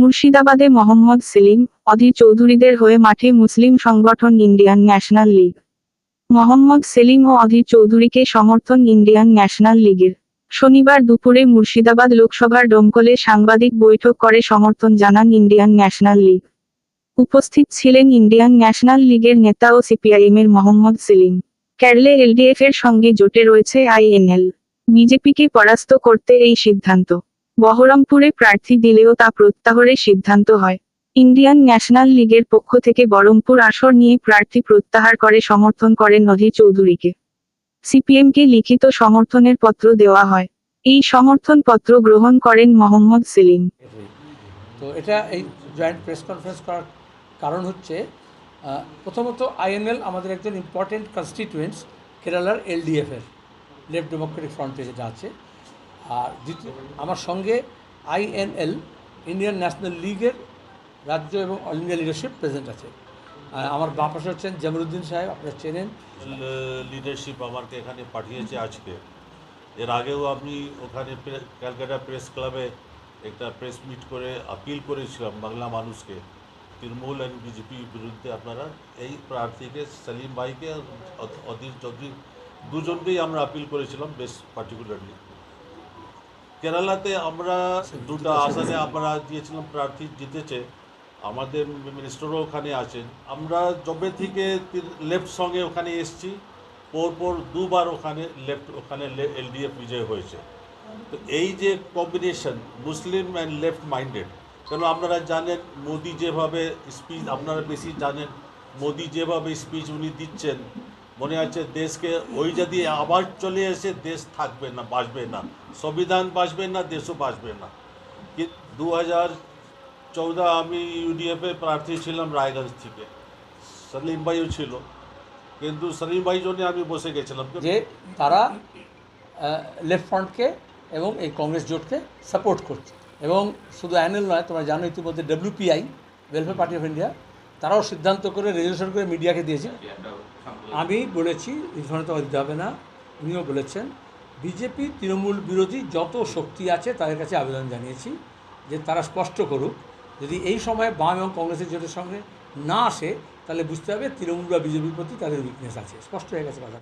মুর্শিদাবাদে মোহাম্মদ সেলিম, অধীর চৌধুরীদের হয়ে মাঠে মুসলিম সংগঠন Indian National League. Mohammad Selim ও অধীর চৌধুরীকে সমর্থন ইন্ডিয়ান ন্যাশনাল লীগের। শনিবার দুপুরে মুর্শিদাবাদ লোকসভার ডোমকলে সাংবাদিক বৈঠক করে সমর্থন জানান ইন্ডিয়ান ন্যাশনাল লীগ। উপস্থিত ছিলেন ইন্ডিয়ান ন্যাশনাল লীগের নেতা ও সিপিআইএম এর মোহাম্মদ সেলিম। কেরলে এলডিএফ এর সঙ্গে জোটে রয়েছে আইএনএল। বিজেপিকে পরাস্ত করতে এই সিদ্ধান্ত। বহরমপুরে প্রার্থী দিলেও তা প্রত্যাহারের সিদ্ধান্ত হয়। ইন্ডিয়ান ন্যাশনাল লীগের পক্ষ থেকে বহরমপুর আসর নিয়ে প্রার্থী প্রত্যাহার করে সমর্থন করেন অধীর চৌধুরীকে। সিপিএমকে লিখিত সমর্থনের পত্র দেওয়া হয়। এই সমর্থন পত্র গ্রহণ করেন মোহাম্মদ সেলিম। তো এটা এই জয়েন্ট প্রেস কনফারেন্স করার কারণ হচ্ছে প্রথমত আইএনএল আমাদের একজন ইম্পর্টেন্ট কনস্টিটিউয়েন্টস কেরালার এলডিএফের লেফট ডেমোক্রেটিক ফ্রন্টে যেটা আছে। আর দ্বিতীয়, আমার সঙ্গে আইএনএল ইন্ডিয়ান ন্যাশনাল লিগের রাজ্য এবং অল ইন্ডিয়া লিডারশিপ প্রেজেন্ট আছে। আমার বাঁ পাশে হচ্ছেন জামরুদ্দিন সাহেব আপনারা চেনেন। লিডারশিপ আমাকে এখানে পাঠিয়েছে আজকে। এর আগেও আমি ওখানে ক্যালকাটা প্রেস ক্লাবে একটা প্রেস মিট করে আপিল করেছিলাম বাংলা মানুষকে। তৃণমূল অ্যান্ড বিজেপির বিরুদ্ধে আপনারা এই প্রার্থীকে, সালিম ভাইকে অধ- অধীর চৌধুরী, দুজনকেই আমরা আপিল করেছিলাম বেশ পার্টিকুলারলি কেরালাতে আমরা দুটো আসনে আমরা দিয়েছিলাম প্রার্থী জিতেছে। আমাদের মিনিস্টারও ওখানে আছেন। আমরা জবে থেকে লেফট সঙ্গে ওখানে এসছি পরপর দুবার ওখানে লেফট, ওখানে এলডিএফ বিজয় হয়েছে। তো এই যে combination Muslim and left minded কেন আপনারা জানেন মোদি যেভাবে স্পিচ আপনারা বেশি জানেন, মোদি যেভাবে স্পিচ উনি দিচ্ছেন মনে আছে দেশকে ওই যদি আবার চলে এসে দেশ থাকবে না, বাঁচবে না, সংবিধান বাঁচবে না, দেশও বাঁচবে না। কি দু হাজার চৌদা আমি ইউডিএফে প্রার্থী ছিলাম রায়গঞ্জ থেকে। সলিম ভাইও ছিল। কিন্তু সলিম ভাই জন্য আমি বসে গেছিলাম। যে তারা লেফট ফ্রন্টকে এবং এই কংগ্রেস জোটকে সাপোর্ট করছে। এবং শুধু অ্যানুয়াল নয়, তোমরা জানো ইতিমধ্যে WPI welfare party of India তারাও সিদ্ধান্ত করে রেজলিউশন করে মিডিয়াকে দিয়েছে। আমি বলেছি তো দিতে হবে না। উনিও বলেছেন, বিজেপি তৃণমূল বিরোধী যত শক্তি আছে তাদের কাছে আবেদন জানিয়েছি যে তারা স্পষ্ট করুক, যদি এই সময় বাম এবং কংগ্রেসের জোটের সঙ্গে না আসে, তাহলে বুঝতে হবে তৃণমূল বা বিজেপির প্রতি তাদের উইকনেস আছে। স্পষ্ট হয়ে গেছে কথা